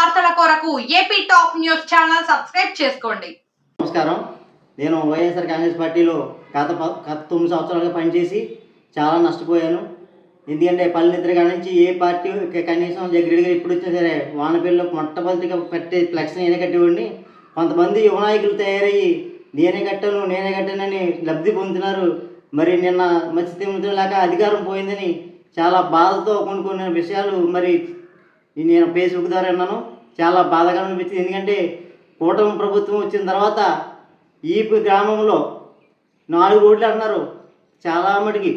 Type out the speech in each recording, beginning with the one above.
వార్తల కొరకు AP top news channel subscribe చేసుకోండి. నమస్కారం. నేను వైఎస్ఆర్ కాంగ్రెస్ పార్టీలో గత గత తొమ్మిది సంవత్సరాలుగా పనిచేసి చాలా నష్టపోయాను. ఎందుకంటే పల్లెనిద్ర కాడ నుంచి ఏ పార్టీ కనీసం దగ్గరగా ఇప్పుడు వచ్చినా సరే వానపల్లిలో మొట్టమొదటిగా పెట్టే ఫ్లెక్స్ నేనే కట్టేవాడిని. కొంతమంది యువ నాయకులు తయారయ్యి నేనే కట్టాను నేనే కట్టానని లబ్ధి పొందుతున్నారు. మరి నిన్న మత్స్య లేక అధికారం పోయిందని చాలా బాధతో కొన్ని కొన్ని విషయాలు మరి నేను ఫేస్బుక్ ద్వారా విన్నాను. చాలా బాధగా అనిపించింది. ఎందుకంటే కూటమి ప్రభుత్వం వచ్చిన తర్వాత ఈ గ్రామంలో నాలుగు రోడ్లు అన్నారు చాలా మటుకి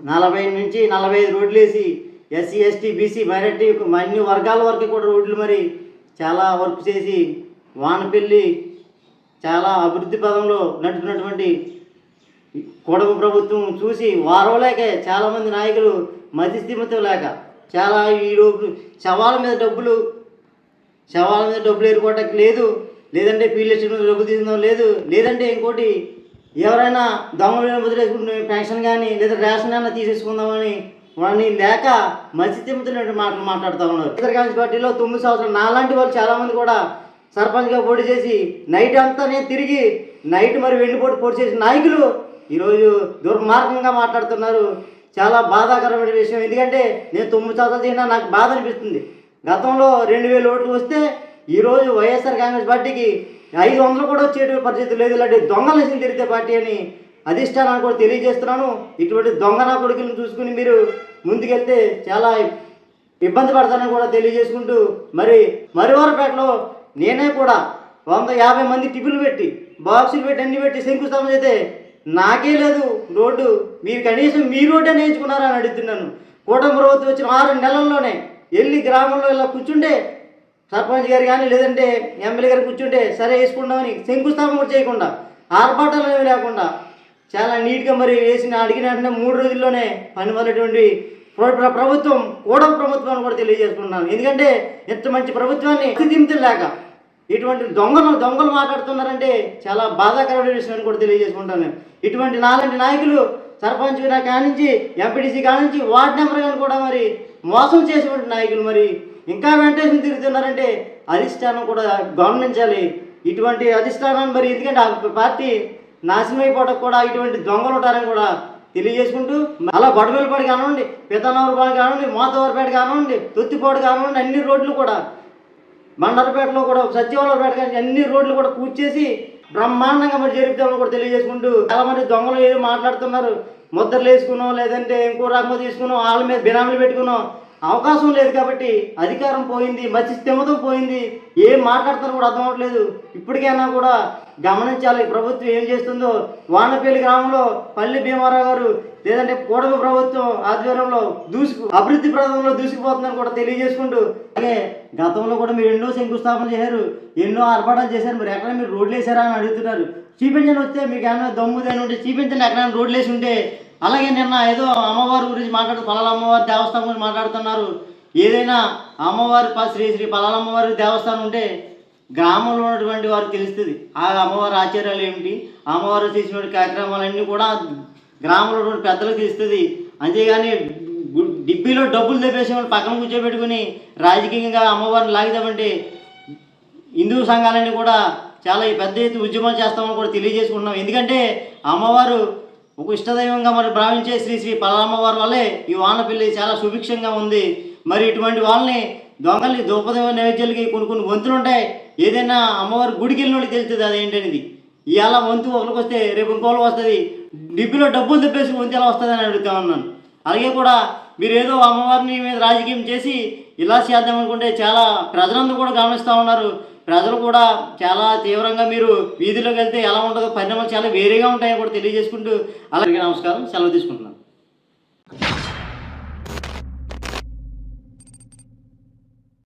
నలభై నుంచి నలభై ఐదు రోడ్లు వేసి ఎస్సీ ఎస్టీ బీసీ మైనార్టీ అన్ని వర్గాల వరకు కూడా రోడ్లు మరి చాలా వర్క్ చేసి వానపల్లి చాలా అభివృద్ధి పదంలో నడుపుతున్నటువంటి కూడమ ప్రభుత్వం చూసి వారవలేక చాలామంది నాయకులు మధ్యస్థిమితం లేక చాలా ఈ రోజు శవాల మీద డబ్బులు శవాల మీద డబ్బులు ఏరుకోవటానికి లేదు. లేదంటే పీఎల్ఎస్ మీద డబ్బులు తీసుకుందాం లేదు. లేదంటే ఇంకోటి ఎవరైనా దొంగలు వదిలేసుకుంటే పెన్షన్ కానీ లేదా రేషన్ అయినా తీసేసుకుందామని వాడిని లేక మత్స్యతిమ్ముతున్నట్టు మాటలు మాట్లాడుతూ ఉన్నారు. వైఎస్ఆర్ పార్టీలో తొమ్మిది సంవత్సరాలు నాలాంటి వాళ్ళు చాలామంది కూడా సర్పంచ్గా పోటీ చేసి నైట్ అంతా నేను తిరిగి నైట్ మరి వెండిపోటు పోటీ చేసిన నాయకులు ఈరోజు దుర్మార్గంగా మాట్లాడుతున్నారు. చాలా బాధాకరమైన విషయం. ఎందుకంటే నేను తొమ్మిది సంవత్సరాలు చేసినా నాకు బాధ అనిపిస్తుంది. గతంలో రెండు వేల ఓట్లు వస్తే ఈరోజు వైఎస్ఆర్ కాంగ్రెస్ పార్టీకి ఐదు వందలు కూడా వచ్చేటువంటి పరిస్థితి లేదు. ఇలాంటి దొంగల తిరిగితే పార్టీ అని అధిష్టానాన్ని కూడా తెలియజేస్తున్నాను. ఇటువంటి దొంగ నా కొడుకులను చూసుకుని మీరు ముందుకెళ్తే చాలా ఇబ్బంది పడతానని కూడా తెలియజేసుకుంటూ మరి మరివారపేటలో నేనే కూడా వంద యాభై మంది టిఫిన్లు పెట్టి బాక్సులు పెట్టి అన్ని పెట్టి శంకుస్థాపన చేస్తే నాకే లేదు రోడ్డు మీరు కనీసం మీ రోడ్డే నేర్చుకున్నారని అడుగుతున్నాను. కూటమి ప్రభుత్వం వచ్చిన ఆరు నెలల్లోనే వెళ్ళి గ్రామంలో ఇలా కూర్చుంటే సర్పంచ్ గారు కానీ లేదంటే ఎమ్మెల్యే గారు కూర్చుంటే సరే వేసుకుందామని శంకుస్థాపన కూడా చేయకుండా ఆర్భాటాలు ఏమి లేకుండా చాలా నీట్గా మరి వేసిన అడిగిన వెంటనే మూడు రోజుల్లోనే పని వల్లటువంటి ప్రభుత్వం కూడా ప్రభుత్వాన్ని కూడా తెలియజేసుకుంటున్నాను. ఎందుకంటే ఇంత మంచి ప్రభుత్వాన్ని దింపుతు లేక ఇటువంటి దొంగలు దొంగలు మాట్లాడుతున్నారంటే చాలా బాధాకరమైన విషయం అని కూడా తెలియజేసుకుంటాను ఇటువంటి నాలాంటి నాయకులు సర్పంచ్ కానించి ఎంపీటీసీ కానించి వార్డ్ నెంబర్ కానీ కూడా మరి మోసం చేసేటువంటి నాయకులు మరి ఇంకా వెంటేషన్ తిరుగుతున్నారంటే అధిష్టానం కూడా గమనించాలి. ఇటువంటి అధిష్టానం మరి ఎందుకంటే ఆ పార్టీ నాశనం అయిపోవడం కూడా ఇటువంటి దొంగలు ఉంటారని కూడా తెలియజేసుకుంటూ అలా గొడవలపాడు కానివ్వండి పెద్దనవరపాడు కానివ్వండి మోతవరపేట కానివ్వండి తొత్తిపాడు కానివ్వండి అన్ని రోడ్లు కూడా మండలపేటలో కూడా సచివాలయపేట కానీ అన్ని రోడ్లు కూడా పూర్తి చేసి బ్రహ్మాండంగా మరి జరుపుతామని కూడా తెలియజేసుకుంటూ చాలా మంది దొంగలు ఏదో మాట్లాడుతున్నారు. ముద్రలు వేసుకున్నాం లేదంటే ఇంకో రకంగా తీసుకున్నాం వాళ్ళ మీద బినామీలు పెట్టుకున్నాం అవకాశం లేదు కాబట్టి అధికారం పోయింది మంచి స్థిమతం పోయింది. ఏం మాట్లాడతారు కూడా అర్థం అవ్వట్లేదు. ఇప్పటికైనా కూడా గమనించాలి ప్రభుత్వం ఏం చేస్తుందో. వానపల్లి గ్రామంలో పల్లి భీమారావు గారు లేదంటే కూడమి ప్రభుత్వం ఆధ్వర్యంలో దూసుకు అభివృద్ధి ప్రదంలో దూసుకుపోతుందని కూడా తెలియజేసుకుంటూ అలాగే గతంలో కూడా మీరు ఎన్నో శంకుస్థాపన చేశారు ఎన్నో ఆర్భాటాలు చేశారు మరి ఎక్కడ మీరు రోడ్లు వేసారా అని అడుగుతున్నారు. చూపించండి వస్తే మీకు ఏమైనా దమ్ము దాని ఉంటే చూపించండి ఎక్కడైనా రోడ్లు వేసి ఉంటే అలాగే నిన్న ఏదో అమ్మవారి గురించి మాట్లాడు పలాల అమ్మవారి దేవస్థానం గురించి మాట్లాడుతున్నారు. ఏదైనా అమ్మవారి ప- శ్రీ శ్రీ పలాల అమ్మవారి దేవస్థానం ఉంటే గ్రామంలో ఉన్నటువంటి వారికి తెలుస్తుంది. ఆ అమ్మవారి ఆచార్యాలు ఏమిటి? అమ్మవారు చేసిన కార్యక్రమాలన్నీ కూడా గ్రామంలో ఉన్నటువంటి పెద్దలకు తెలుస్తుంది. అంతేగాని డిబ్బీలో డబ్బులు తెప్పేసి వాళ్ళు పక్కన కూర్చోబెట్టుకుని రాజకీయంగా అమ్మవారిని లాగిదామంటే హిందూ సంఘాలన్నీ కూడా చాలా పెద్ద ఎత్తు ఉద్యమం చేస్తామని కూడా తెలియజేసుకుంటున్నాం. ఎందుకంటే అమ్మవారు ఒక ఇష్టదైవంగా మరి భావించే శ్రీ శ్రీ పలామ్మవారి వల్లే ఈ వానపిల్లి చాలా సుభిక్షంగా ఉంది. మరి ఇటువంటి వాళ్ళని దొంగల్ని దూపదేవ నైవేద్యాలకి కొన్ని కొన్ని వంతులు ఉంటాయి. ఏదైనా అమ్మవారి గుడికి వెళ్ళినోడికి తెలుస్తుంది అదేంటనేది. ఇవాళ వంతు ఒకరికి వస్తే రేపు ఇంకోళ్ళు వస్తుంది. డిబ్బీలో డబ్బులు తెప్పేసి వంతు ఎలా వస్తుంది అని అడుగుతా ఉన్నాను. అలాగే కూడా మీరు ఏదో అమ్మవారిని మీద రాజకీయం చేసి ఇలా చేద్దాం అనుకుంటే చాలా ప్రజలందరూ కూడా గమనిస్తూ ఉన్నారు. ప్రజలు కూడా చాలా తీవ్రంగా మీరు వీధిలోకి వెళ్తే ఎలా ఉంటుందో పరిణామాలు చాలా వేరేగా ఉంటాయని కూడా తెలియజేసుకుంటూ అలాగే నమస్కారం. సెలవు తీసుకుంటున్నాను.